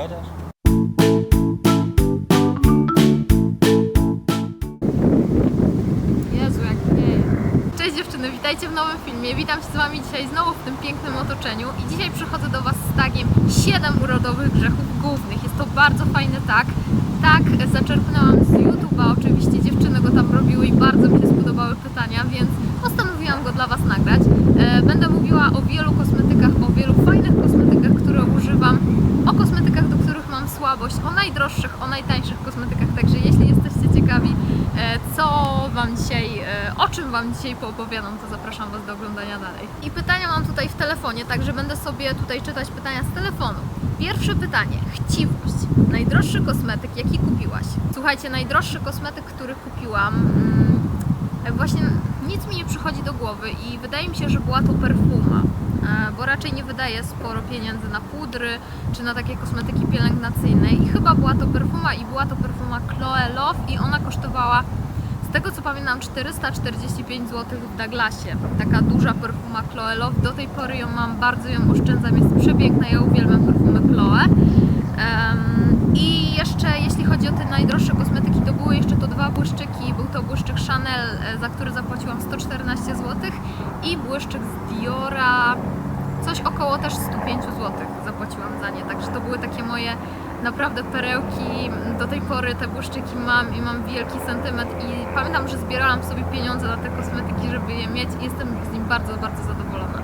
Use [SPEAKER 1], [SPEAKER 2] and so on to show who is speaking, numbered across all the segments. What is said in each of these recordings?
[SPEAKER 1] gadasz?
[SPEAKER 2] Jezu, jak nie. Cześć dziewczyny, witajcie w nowym filmie. Witam się z Wami dzisiaj znowu w tym pięknym otoczeniu i dzisiaj przychodzę do Was z tagiem 7 urodowych grzechów głównych. Jest to bardzo fajny tag. Tak zaczerpnęłam z YouTube'a, oczywiście dziewczyny go tam robiły i bardzo mi się spodobały pytania, więc postanowiłam go dla Was nagrać. E, Będę mówiła o wielu kosmetykach, o wielu fajnych kosmetykach, które używam, o kosmetykach, do których mam słabość, o najdroższych, o najtańszych kosmetykach, także jeśli jesteście ciekawi, e, co Wam dzisiaj, e, o czym Wam dzisiaj poopowiadam, to zapraszam Was do oglądania dalej. I pytania mam tutaj w telefonie, także będę sobie tutaj czytać pytania z telefonu. Pierwsze pytanie, chciwość. Najdroższy kosmetyk, jaki kupiłaś? Słuchajcie, najdroższy kosmetyk, który kupiłam, mm, właśnie nic mi nie przychodzi do głowy i wydaje mi się, że była to perfuma, bo raczej nie wydaję sporo pieniędzy na pudry czy na takie kosmetyki pielęgnacyjne i chyba była to perfuma i była to perfuma Chloe Love i ona kosztowała z tego co pamiętam 445 zł w Douglasie. Taka duża perfuma Chloe Love. Do tej pory ją mam, bardzo ją oszczędzam, jest przepiękna, ja uwielbiam perfumy Chloe. Em, I jeszcze jeśli chodzi o te najdroższe kosmetyki, to były jeszcze to dwa błyszczyki. Był to błyszczyk Chanel, e, za który zapłaciłam 114 zł i błyszczyk z Diora, coś około też 105 zł zapłaciłam za nie. Także to były takie moje naprawdę perełki. Do tej pory te błyszczyki mam i mam wielki sentyment i pamiętam, że zbierałam sobie pieniądze na te kosmetyki, żeby je mieć i jestem z nim bardzo, bardzo zadowolona.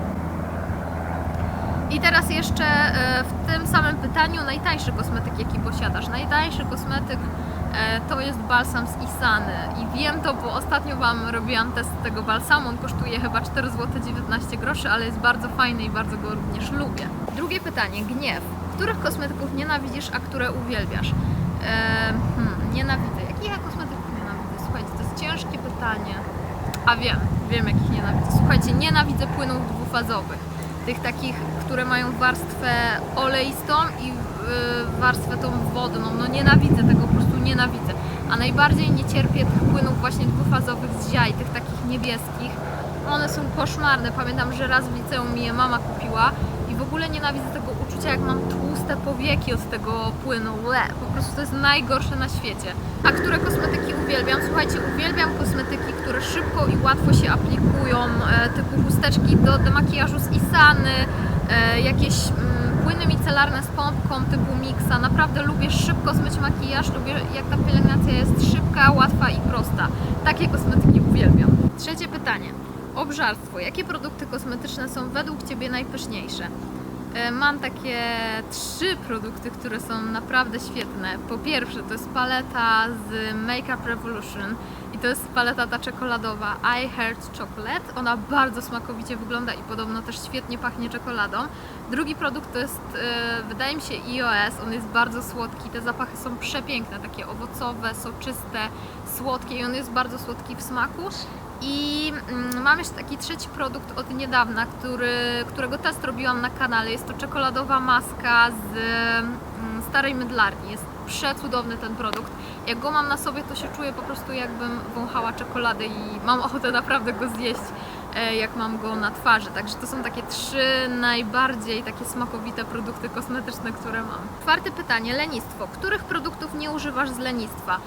[SPEAKER 2] I teraz jeszcze e, w tym samym pytaniu najtańszy kosmetyk jaki posiadasz. Najtańszy kosmetyk to jest balsam z Isany i wiem to, bo ostatnio Wam robiłam test tego balsamu. On kosztuje chyba 4 zł 19 groszy, ale jest bardzo fajny i bardzo go również lubię. Drugie pytanie, gniew. Których kosmetyków nienawidzisz, a które uwielbiasz? E, hmm, nienawidzę. Jakich ja kosmetyków nienawidzę? Słuchajcie, to jest ciężkie pytanie. A wiem, wiem jakich nienawidzę. Słuchajcie, nienawidzę płynów dwufazowych. Tych takich, które mają warstwę oleistą i y, warstwę tą wodną. No nienawidzę tego, nienawidzę. A najbardziej nie cierpię tych płynów właśnie dwufazowych z ziaj, tych takich niebieskich. One są koszmarne. Pamiętam, że raz w liceum mi je mama kupiła i w ogóle nienawidzę tego uczucia, jak mam tłuste powieki od tego płynu. Łe, po prostu to jest najgorsze na świecie. A które kosmetyki uwielbiam? Słuchajcie, uwielbiam kosmetyki, które szybko i łatwo się aplikują, e, typu chusteczki do demakijażu z Isany, e, jakieś płyny micelarne z pompką typu Mixa. Naprawdę lubię szybko zmyć makijaż, lubię jak ta pielęgnacja jest szybka, łatwa i prosta. Takie kosmetyki uwielbiam. Trzecie pytanie. Obżarstwo. Jakie produkty kosmetyczne są według Ciebie najpyszniejsze? E, Mam takie trzy produkty, które są naprawdę świetne. Po pierwsze, to jest paleta z Makeup Revolution i to jest paleta ta czekoladowa I Heart Chocolate. Ona bardzo smakowicie wygląda i podobno też świetnie pachnie czekoladą. Drugi produkt to jest, e, wydaje mi się, iOS. On jest bardzo słodki. Te zapachy są przepiękne, takie owocowe, soczyste, słodkie i on jest bardzo słodki w smaku. I mm, mam jeszcze taki trzeci produkt od niedawna, który, którego test robiłam na kanale. Jest to czekoladowa maska z mm, starej mydlarni. Jest przecudowny ten produkt. Jak go mam na sobie, to się czuję po prostu jakbym wąchała czekoladę i mam ochotę naprawdę go zjeść, e, jak mam go na twarzy. Także to są takie trzy najbardziej takie smakowite produkty kosmetyczne, które mam. Czwarte pytanie, lenistwo. Których produktów nie używasz z lenistwa?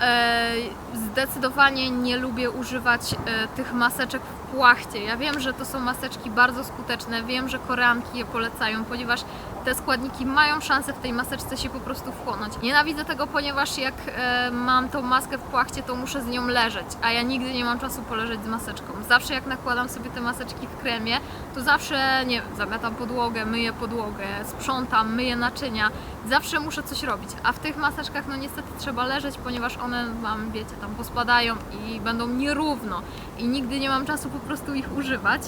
[SPEAKER 2] E, Zdecydowanie nie lubię używać e, tych maseczek w płachcie. Ja wiem, że to są maseczki bardzo skuteczne, wiem, że koreanki je polecają, ponieważ te składniki mają szansę w tej maseczce się po prostu wchłonąć. Nienawidzę tego, ponieważ jak e, mam tą maskę w płachcie, to muszę z nią leżeć, a ja nigdy nie mam czasu poleżeć z maseczką. Zawsze jak nakładam sobie te maseczki w kremie, to zawsze, nie wiem, zamiatam podłogę, myję podłogę, sprzątam, myję naczynia. Zawsze muszę coś robić, a w tych maseczkach no niestety trzeba leżeć, ponieważ one wam, wiecie, tam pospadają i będą nierówno i nigdy nie mam czasu po prostu ich używać.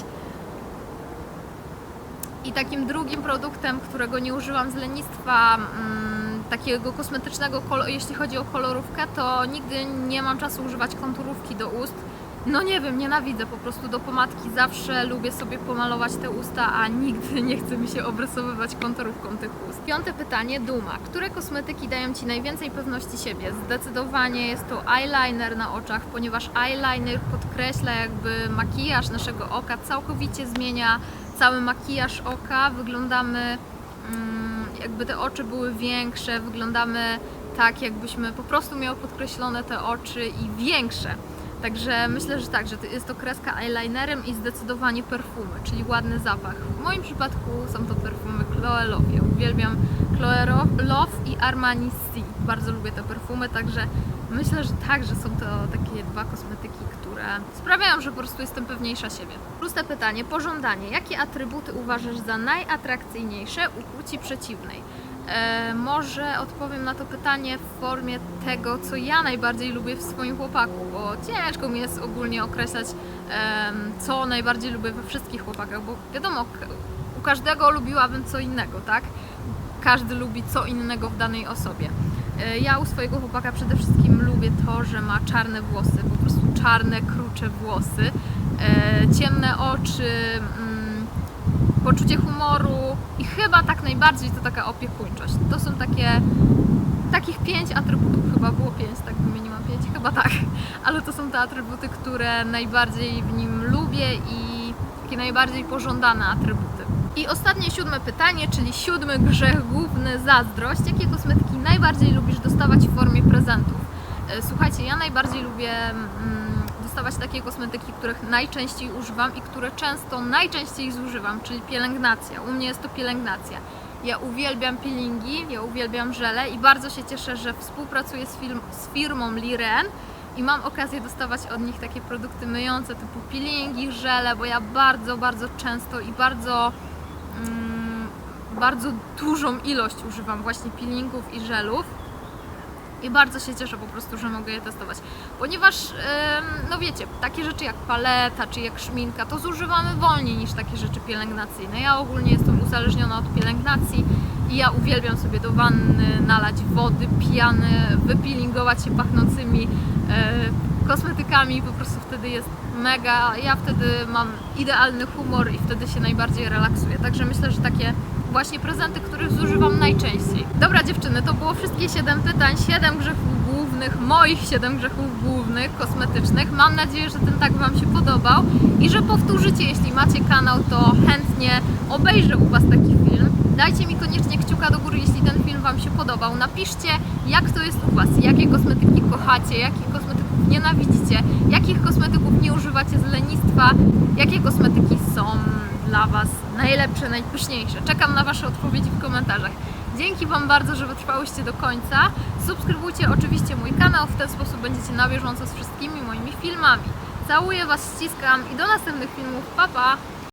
[SPEAKER 2] I takim drugim produktem, którego nie używam z lenistwa, mm, takiego kosmetycznego, jeśli chodzi o kolorówkę, to nigdy nie mam czasu używać konturówki do ust. No nie wiem, nienawidzę po prostu do pomadki. Zawsze lubię sobie pomalować te usta, a nigdy nie chce mi się obrysowywać konturówką tych ust. Piąte pytanie, Duma. Które kosmetyki dają Ci najwięcej pewności siebie? Zdecydowanie jest to eyeliner na oczach, ponieważ eyeliner podkreśla jakby makijaż naszego oka, całkowicie zmienia cały makijaż oka. Wyglądamy mm, jakby te oczy były większe, wyglądamy tak, jakbyśmy po prostu miały podkreślone te oczy i większe. Także myślę, że tak, że jest to kreska eyelinerem i zdecydowanie perfumy, czyli ładny zapach. W moim przypadku są to perfumy Chloe Love. Ja uwielbiam Chloe Love i Armani C. Bardzo lubię te perfumy, także myślę, że tak, że są to takie dwa kosmetyki, które sprawiają, że po prostu jestem pewniejsza siebie. Proste pytanie, pożądanie. Jakie atrybuty uważasz za najatrakcyjniejsze u płci przeciwnej? E, może odpowiem na to pytanie w formie tego, co ja najbardziej lubię w swoim chłopaku, bo ciężko mi jest ogólnie określać, co najbardziej lubię we wszystkich chłopakach, bo wiadomo, u każdego lubiłabym co innego, tak? Każdy lubi co innego w danej osobie. E, Ja u swojego chłopaka przede wszystkim lubię to, że ma czarne włosy, po prostu czarne, krucze włosy, e, ciemne oczy, mm, poczucie humoru i chyba tak najbardziej to taka opiekuńczość. To są takie, takich pięć atrybutów, chyba było pięć, tak wymieniłam pięć, chyba tak, ale to są te atrybuty, które najbardziej w nim lubię i takie najbardziej pożądane atrybuty. I ostatnie siódme pytanie, czyli siódmy grzech główny, zazdrość. Jakie kosmetyki najbardziej lubisz dostawać w formie prezentów? E, Słuchajcie, ja najbardziej lubię mm, dostawać takie kosmetyki, których najczęściej używam i które często najczęściej zużywam, czyli pielęgnacja. U mnie jest to pielęgnacja. Ja uwielbiam peelingi, ja uwielbiam żele i bardzo się cieszę, że współpracuję z, z firmą Liren i mam okazję dostawać od nich takie produkty myjące typu peelingi, żele, bo ja bardzo, bardzo często i bardzo mm, bardzo dużą ilość używam właśnie peelingów i żelów i bardzo się cieszę po prostu, że mogę je testować, ponieważ no wiecie, takie rzeczy jak paleta czy jak szminka to zużywamy wolniej niż takie rzeczy pielęgnacyjne. Ja ogólnie jestem uzależniona od pielęgnacji i ja uwielbiam sobie do wanny nalać wody, pijany, wypeelingować się pachnącymi e, kosmetykami, po prostu wtedy jest mega, ja wtedy mam idealny humor i wtedy się najbardziej relaksuję. Także myślę, że takie właśnie prezenty, których zużywam najczęściej. Dobra dziewczyny, to było wszystkie 7 pytań, 7 grzechów głównych, moich 7 grzechów głównych, kosmetycznych. Mam nadzieję, że ten tak Wam się podobał i że powtórzycie, jeśli macie kanał, to chętnie obejrzę u Was taki film. Dajcie mi koniecznie kciuka do góry, jeśli ten film Wam się podobał. Napiszcie, jak to jest u Was, jakie kosmetyki kochacie, jakich kosmetyków nienawidzicie, jakich kosmetyków nie używacie z lenistwa, jakie kosmetyki są dla Was najlepsze, najpyszniejsze. Czekam na Wasze odpowiedzi w komentarzach. Dzięki Wam bardzo, że wytrwałyście do końca. Subskrybujcie oczywiście mój kanał, w ten sposób będziecie na bieżąco z wszystkimi moimi filmami. Całuję Was, ściskam i do następnych filmów. Pa, pa!